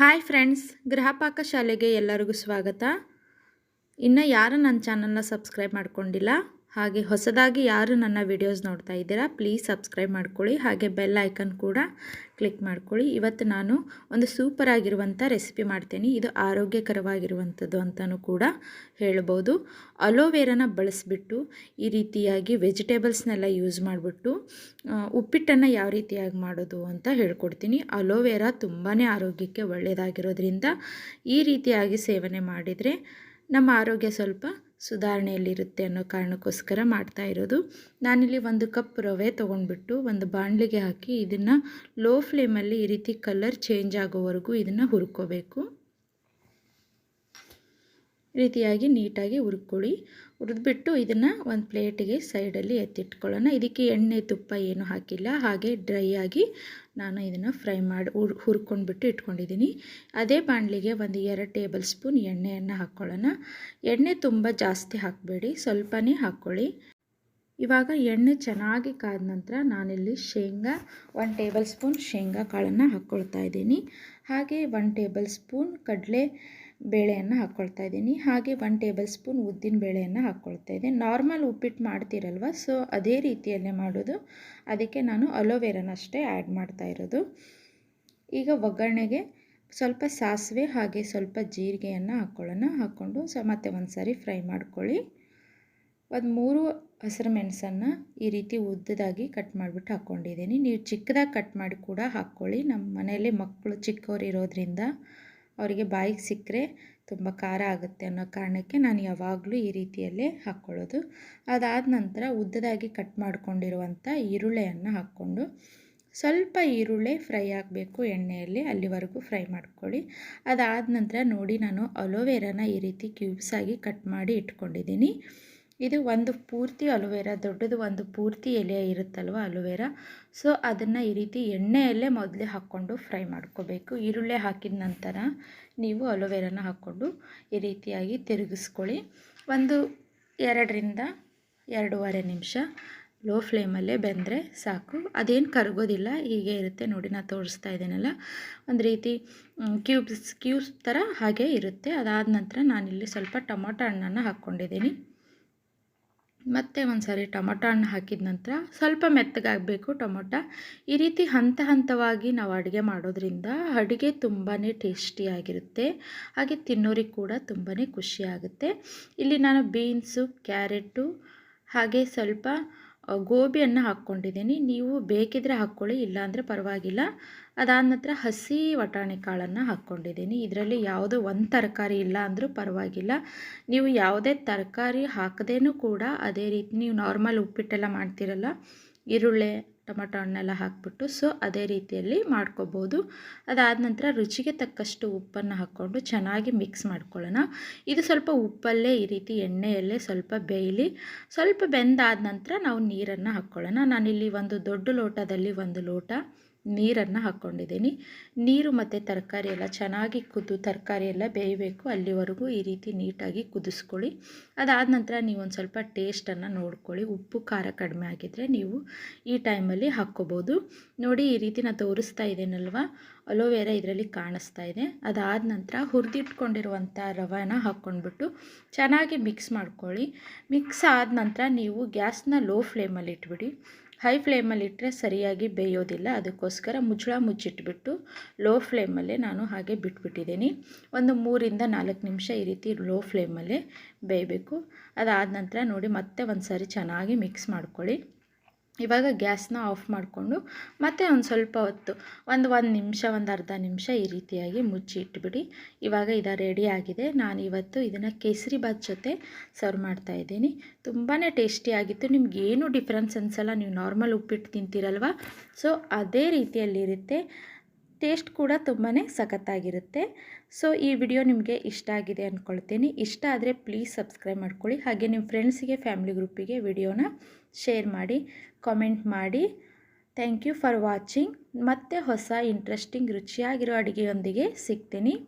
Hi friends Gruhapaka ಶಾಲೆಗೆ ಎಲ್ಲರಿಗೂ ಸ್ವಾಗತ. ಇನ್ನು ಯಾರು ನನ್ನ ಚಾನಲ್ನ ಸಬ್ಸ್ಕ್ರೈಬ್ ಮಾಡ್ಕೊಂಡಿಲ್ಲ ಹಾಗೆ ಹೊಸದಾಗಿ ಯಾರು ನನ್ನ ವಿಡಿಯೋಸ್ ನೋಡ್ತಾ ಇದ್ದೀರಾ ಪ್ಲೀಸ್ ಸಬ್ಸ್ಕ್ರೈಬ್ ಮಾಡ್ಕೊಳ್ಳಿ. ಹಾಗೆ ಬೆಲ್ ಐಕನ್ ಕೂಡ ಕ್ಲಿಕ್ ಮಾಡ್ಕೊಳ್ಳಿ. ಇವತ್ತು ನಾನು ಒಂದು ಸೂಪರ್ ಆಗಿರುವಂಥ ರೆಸಿಪಿ ಮಾಡ್ತೀನಿ. ಇದು ಆರೋಗ್ಯಕರವಾಗಿರುವಂಥದ್ದು ಅಂತಲೂ ಕೂಡ ಹೇಳ್ಬೋದು. ಅಲೋವೇರಾನ ಬಳಸಿಬಿಟ್ಟು ಈ ರೀತಿಯಾಗಿ ವೆಜಿಟೇಬಲ್ಸ್ನೆಲ್ಲ ಯೂಸ್ ಮಾಡಿಬಿಟ್ಟು ಉಪ್ಪಿಟ್ಟನ್ನು ಯಾವ ರೀತಿಯಾಗಿ ಮಾಡೋದು ಅಂತ ಹೇಳ್ಕೊಡ್ತೀನಿ. ಅಲೋವೇರಾ ತುಂಬಾ ಆರೋಗ್ಯಕ್ಕೆ ಒಳ್ಳೆಯದಾಗಿರೋದ್ರಿಂದ ಈ ರೀತಿಯಾಗಿ ಸೇವನೆ ಮಾಡಿದರೆ ನಮ್ಮ ಆರೋಗ್ಯ ಸ್ವಲ್ಪ ಸುಧಾರಣೆಯಲ್ಲಿರುತ್ತೆ ಅನ್ನೋ ಕಾರಣಕ್ಕೋಸ್ಕರ ಮಾಡ್ತಾ ಇರೋದು. ನಾನಿಲ್ಲಿ ಒಂದು ಕಪ್ ರವೆ ತೊಗೊಂಡ್ಬಿಟ್ಟು ಒಂದು ಬಾಣಲಿಗೆ ಹಾಕಿ ಇದನ್ನು ಲೋ ಫ್ಲೇಮಲ್ಲಿ ಈ ರೀತಿ ಕಲರ್ ಚೇಂಜ್ ಆಗೋವರೆಗೂ ಇದನ್ನು ಹುರ್ಕೋಬೇಕು. ರೀತಿಯಾಗಿ ನೀಟಾಗಿ ಹುರ್ಕೊಳ್ಳಿ. ಹುರಿದ್ಬಿಟ್ಟು ಇದನ್ನು ಒಂದು ಪ್ಲೇಟಿಗೆ ಸೈಡಲ್ಲಿ ಎತ್ತಿಟ್ಕೊಳ್ಳೋಣ. ಇದಕ್ಕೆ ಎಣ್ಣೆ, ತುಪ್ಪ ಏನು ಹಾಕಿಲ್ಲ. ಹಾಗೆ ಡ್ರೈ ಆಗಿ ನಾನು ಇದನ್ನು ಫ್ರೈ ಮಾಡಿ ಹುರ್, ಹುರ್ಕೊಂಡ್ಬಿಟ್ಟು ಇಟ್ಕೊಂಡಿದ್ದೀನಿ. ಅದೇ ಬಾಣಲಿಗೆ ಒಂದು ಎರಡು ಟೇಬಲ್ ಸ್ಪೂನ್ ಎಣ್ಣೆಯನ್ನು ಹಾಕ್ಕೊಳ್ಳೋಣ. ಎಣ್ಣೆ ತುಂಬ ಜಾಸ್ತಿ ಹಾಕಬೇಡಿ. ಸ್ವಲ್ಪನೇ ಹಾಕ್ಕೊಳ್ಳಿ. ಇವಾಗ ಎಣ್ಣೆ ಚೆನ್ನಾಗಿ ಕಾದ ನಂತರ ನಾನಿಲ್ಲಿ ಶೇಂಗಾ ಒನ್ ಟೇಬಲ್ ಸ್ಪೂನ್ ಶೇಂಗಾ ಕಾಳನ್ನು ಹಾಕ್ಕೊಳ್ತಾ ಇದ್ದೀನಿ. ಹಾಗೆ ಒನ್ ಟೇಬಲ್ ಸ್ಪೂನ್ ಕಡಲೆ ಬೇಳೆಯನ್ನು ಹಾಕ್ಕೊಳ್ತಾ ಇದ್ದೀನಿ. ಹಾಗೆ ಒನ್ ಟೇಬಲ್ ಸ್ಪೂನ್ ಉದ್ದಿನ ಬೇಳೆಯನ್ನು ಹಾಕ್ಕೊಳ್ತಾ ಇದ್ದೆ ನಾರ್ಮಲ್ ಉಪ್ಪಿಟ್ಟು ಮಾಡ್ತೀರಲ್ವ? ಸೊ ಅದೇ ರೀತಿಯಲ್ಲೇ ಮಾಡೋದು. ಅದಕ್ಕೆ ನಾನು ಅಲೋವೆರಾನ ಅಷ್ಟೇ ಆ್ಯಡ್ ಮಾಡ್ತಾ ಇರೋದು. ಈಗ ಒಗ್ಗರಣೆಗೆ ಸ್ವಲ್ಪ ಸಾಸಿವೆ ಹಾಗೆ ಸ್ವಲ್ಪ ಜೀರಿಗೆಯನ್ನು ಹಾಕ್ಕೊಳ್ಳೋಣ ಹಾಕ್ಕೊಂಡು ಸೊ, ಮತ್ತೆ ಒಂದು ಸಾರಿ ಫ್ರೈ ಮಾಡ್ಕೊಳ್ಳಿ. ಒಂದು ಮೂರು ಹಸಿರು ಮೆಣಸನ್ನು ಈ ರೀತಿ ಉದ್ದದಾಗಿ ಕಟ್ ಮಾಡಿಬಿಟ್ಟು ಹಾಕ್ಕೊಂಡಿದ್ದೀನಿ ನೀವು ಚಿಕ್ಕದಾಗಿ ಕಟ್ ಮಾಡಿ ಕೂಡ ಹಾಕ್ಕೊಳ್ಳಿ. ನಮ್ಮ ಮನೆಯಲ್ಲಿ ಮಕ್ಕಳು ಚಿಕ್ಕವರು ಇರೋದ್ರಿಂದ. ಅವರಿಗೆ ಬಾಯಿಗೆ ಸಿಕ್ಕರೆ ತುಂಬ ಖಾರ ಆಗುತ್ತೆ ಅನ್ನೋ ಕಾರಣಕ್ಕೆ ನಾನು ಯಾವಾಗಲೂ ಈ ರೀತಿಯಲ್ಲೇ ಹಾಕ್ಕೊಳ್ಳೋದು. ಅದಾದ ನಂತರ ಉದ್ದದಾಗಿ ಕಟ್ ಮಾಡಿಕೊಂಡಿರುವಂಥ ಈರುಳ್ಳಿಯನ್ನು ಹಾಕ್ಕೊಂಡು ಸ್ವಲ್ಪ ಈರುಳ್ಳಿ ಫ್ರೈ ಆಗಬೇಕು ಎಣ್ಣೆಯಲ್ಲಿ ಅಲ್ಲಿವರೆಗೂ ಫ್ರೈ ಮಾಡ್ಕೊಳ್ಳಿ. ಅದಾದ ನಂತರ ನೋಡಿ ನಾನು ಅಲೋವೆರಾನ ಈ ರೀತಿ ಕ್ಯೂಬ್ಸಾಗಿ ಕಟ್ ಮಾಡಿ ಇಟ್ಕೊಂಡಿದ್ದೀನಿ. ಇದು ಒಂದು ಪೂರ್ತಿ ಅಲೋವೆರಾ, ದೊಡ್ಡದು ಒಂದು ಪೂರ್ತಿ ಎಲೆ ಇರುತ್ತಲ್ವ ಅಲೋವೆರಾ. ಸೊ, ಅದನ್ನು ಈ ರೀತಿ ಎಣ್ಣೆಯಲ್ಲೇ ಮೊದಲೇ ಹಾಕ್ಕೊಂಡು ಫ್ರೈ ಮಾಡ್ಕೋಬೇಕು. ಈರುಳ್ಳಿ ಹಾಕಿದ ನಂತರ ನೀವು ಅಲೋವೆರಾನ ಹಾಕ್ಕೊಂಡು ಈ ರೀತಿಯಾಗಿ ತಿರುಗಿಸ್ಕೊಳ್ಳಿ. ಒಂದು ಎರಡರಿಂದ ಎರಡೂವರೆ ನಿಮಿಷ ಲೋ ಫ್ಲೇಮಲ್ಲೇ ಬೆಂದರೆ ಸಾಕು. ಅದೇನು ಕರಗೋದಿಲ್ಲ, ಹೀಗೆ ಇರುತ್ತೆ. ನೋಡಿ ನಾನು ತೋರಿಸ್ತಾ ಇದ್ದೀನಲ್ಲ. ಒಂದು ರೀತಿ ಕ್ಯೂಬ್ಸ್ ಕ್ಯೂಬ್ಸ್ ಥರ ಹಾಗೆ ಇರುತ್ತೆ. ಅದಾದ ನಂತರ ನಾನಿಲ್ಲಿ ಸ್ವಲ್ಪ ಟೊಮೊಟೊ ಹಣ್ಣನ್ನು ಹಾಕ್ಕೊಂಡಿದ್ದೀನಿ ಮತ್ತು ಒಂದು ಸಾರಿ ಟೊಮೊಟೊ ಹಣ್ಣು ಹಾಕಿದ ನಂತರ ಸ್ವಲ್ಪ ಮೆತ್ತಗಾಗಬೇಕು ಟೊಮೊಟೊ. ಈ ರೀತಿ ಹಂತ ಹಂತವಾಗಿ ನಾವು ಅಡುಗೆ ಮಾಡೋದ್ರಿಂದ ಅಡುಗೆ ತುಂಬಾ ಟೇಸ್ಟಿಯಾಗಿರುತ್ತೆ ಹಾಗೆ ತಿನ್ನೋರಿಗೆ ಕೂಡ ತುಂಬಾ ಖುಷಿಯಾಗುತ್ತೆ ಇಲ್ಲಿ ನಾನು ಬೀನ್ಸು, ಕ್ಯಾರೆಟು ಹಾಗೆ ಸ್ವಲ್ಪ ಗೋಬಿಯನ್ನು ಹಾಕ್ಕೊಂಡಿದ್ದೀನಿ. ನೀವು ಬೇಕಿದ್ರೆ ಹಾಕ್ಕೊಳ್ಳಿ, ಇಲ್ಲಾಂದರೆ ಪರವಾಗಿಲ್ಲ. ಅದಾದ ನಂತರ ಹಸಿ ವಟಾಣಿ ಕಾಳನ್ನು ಹಾಕ್ಕೊಂಡಿದ್ದೀನಿ. ಇದರಲ್ಲಿ ಯಾವುದೋ ಒಂದು ತರಕಾರಿ ಇಲ್ಲ ಅಂದರೂ ಪರವಾಗಿಲ್ಲ. ನೀವು ಯಾವುದೇ ತರಕಾರಿ ಹಾಕದೇನೂ ಕೂಡ ಅದೇ ರೀತಿ ನೀವು ನಾರ್ಮಲ್ ಉಪ್ಪಿಟ್ಟೆಲ್ಲ ಮಾಡ್ತೀರಲ್ಲ, ಈರುಳ್ಳಿ ಟೊಮೊಟೊ ಹಣ್ಣೆಲ್ಲ ಹಾಕ್ಬಿಟ್ಟು ಸೊ ಅದೇ ರೀತಿಯಲ್ಲಿ ಮಾಡ್ಕೋಬೋದು. ಅದಾದ ನಂತರ ರುಚಿಗೆ ತಕ್ಕಷ್ಟು ಉಪ್ಪನ್ನು ಹಾಕ್ಕೊಂಡು ಚೆನ್ನಾಗಿ ಮಿಕ್ಸ್ ಮಾಡ್ಕೊಳ್ಳೋಣ. ಇದು ಸ್ವಲ್ಪ ಉಪ್ಪಲ್ಲೇ ಈ ರೀತಿ ಎಣ್ಣೆಯಲ್ಲೇ ಸ್ವಲ್ಪ ಬೇಯಲಿ, ಸ್ವಲ್ಪ ಬೆಂದಾದ ನಂತರ ನಾವು ನೀರನ್ನು ಹಾಕ್ಕೊಳ್ಳೋಣ. ನಾನಿಲ್ಲಿ ಒಂದು ದೊಡ್ಡ ಲೋಟದಲ್ಲಿ ಒಂದು ಲೋಟ ನೀರನ್ನು ಹಾಕ್ಕೊಂಡಿದ್ದೀನಿ ನೀರು ಮತ್ತು ತರಕಾರಿ ಎಲ್ಲ ಚೆನ್ನಾಗಿ ಕುದ್ದು ತರಕಾರಿ ಎಲ್ಲ ಬೇಯಬೇಕು. ಅಲ್ಲಿವರೆಗೂ ಈ ರೀತಿ ನೀಟಾಗಿ ಕುದಿಸ್ಕೊಳ್ಳಿ. ಅದಾದ ನಂತರ ನೀವು ಒಂದು ಸ್ವಲ್ಪ ಟೇಸ್ಟನ್ನು ನೋಡ್ಕೊಳ್ಳಿ. ಉಪ್ಪು, ಖಾರ ಕಡಿಮೆ ಆಗಿದ್ದರೆ ನೀವು ಈ ಟೈಮಲ್ಲಿ ಹಾಕ್ಕೋಬೋದು. ನೋಡಿ ಈ ರೀತಿ ನಾನು ತೋರಿಸ್ತಾ ಇದ್ದೇನಲ್ವ ಅಲೋವೆರಾ ಇದರಲ್ಲಿ ಕಾಣಿಸ್ತಾ ಇದೆ. ಅದಾದ ನಂತರ ಹುರಿದಿಟ್ಕೊಂಡಿರುವಂಥ ರವಾನ ಹಾಕ್ಕೊಂಡ್ಬಿಟ್ಟು ಚೆನ್ನಾಗಿ ಮಿಕ್ಸ್ ಮಾಡ್ಕೊಳ್ಳಿ. ಮಿಕ್ಸ್ ಆದ ನಂತರ ನೀವು ಗ್ಯಾಸ್ನ ಲೋ ಫ್ಲೇಮಲ್ಲಿ ಇಟ್ಬಿಡಿ. ಹೈ ಫ್ಲೇಮಲ್ಲಿ ಇಟ್ಟರೆ ಸರಿಯಾಗಿ ಬೇಯೋದಿಲ್ಲ. ಅದಕ್ಕೋಸ್ಕರ ಮುಚ್ಚಳ ಮುಚ್ಚಿಟ್ಬಿಟ್ಟು ಲೋ ಫ್ಲೇಮಲ್ಲೇ ನಾನು ಹಾಗೆ ಬಿಟ್ಬಿಟ್ಟಿದ್ದೀನಿ. ಒಂದು ಮೂರಿಂದ ನಾಲ್ಕು ನಿಮಿಷ ಈ ರೀತಿ ಲೋ ಫ್ಲೇಮಲ್ಲೇ ಬೇಯಬೇಕು. ಅದಾದ ನಂತರ ನೋಡಿ ಮತ್ತೆ ಒಂದು ಸಾರಿ ಚೆನ್ನಾಗಿ ಮಿಕ್ಸ್ ಮಾಡ್ಕೊಳ್ಳಿ. ಇವಾಗ ಗ್ಯಾಸ್ನ ಆಫ್ ಮಾಡಿಕೊಂಡು ಮತ್ತೆ ಒಂದು ಸ್ವಲ್ಪ ಹೊತ್ತು, ಒಂದು ಒಂದು ನಿಮಿಷ, ಒಂದು ಅರ್ಧ ನಿಮಿಷ ಈ ರೀತಿಯಾಗಿ ಮುಚ್ಚಿ ಇಟ್ಬಿಡಿ. ಇವಾಗ ಇದು ರೆಡಿ ಆಗಿದೆ. ನಾನು ಇವತ್ತು ಇದನ್ನು ಕೇಸರಿ ಬಾತ್ ಜೊತೆ ಸರ್ವ್ ಮಾಡ್ತಾ ಇದ್ದೀನಿ. ತುಂಬಾ ಟೇಸ್ಟಿಯಾಗಿತ್ತು ನಿಮ್ಗೆ ಏನು ಡಿಫ್ರೆನ್ಸ್ ಅನ್ಸಲ್ಲ. ನೀವು ನಾರ್ಮಲ್ ಉಪ್ಪಿಟ್ಟು ತಿಂತೀರಲ್ವ? ಸೊ, ಅದೇ ರೀತಿಯಲ್ಲಿರುತ್ತೆ ಟೇಸ್ಟ್ ಕೂಡ ತುಂಬಾ ಸಖತ್ತಾಗಿರುತ್ತೆ. ಸೊ, ಈ ವಿಡಿಯೋ ನಿಮಗೆ ಇಷ್ಟ ಆಗಿದೆ ಅಂದ್ಕೊಳ್ತೀನಿ ಇಷ್ಟ ಆದರೆ ಪ್ಲೀಸ್ ಸಬ್ಸ್ಕ್ರೈಬ್ ಮಾಡ್ಕೊಳ್ಳಿ. ಹಾಗೆ ನಿಮ್ಮ ಫ್ರೆಂಡ್ಸಿಗೆ, ಫ್ಯಾಮಿಲಿ ಗ್ರೂಪಿಗೆ ವಿಡಿಯೋನ ಶೇರ್ ಮಾಡಿ, ಕಾಮೆಂಟ್ ಮಾಡಿ. Thank you for watching. ಮತ್ತೆ ಹೊಸ ಇಂಟ್ರೆಸ್ಟಿಂಗ್, ರುಚಿಯಾಗಿರೋ ಅಡುಗೆಯೊಂದಿಗೆ ಸಿಗ್ತೀನಿ.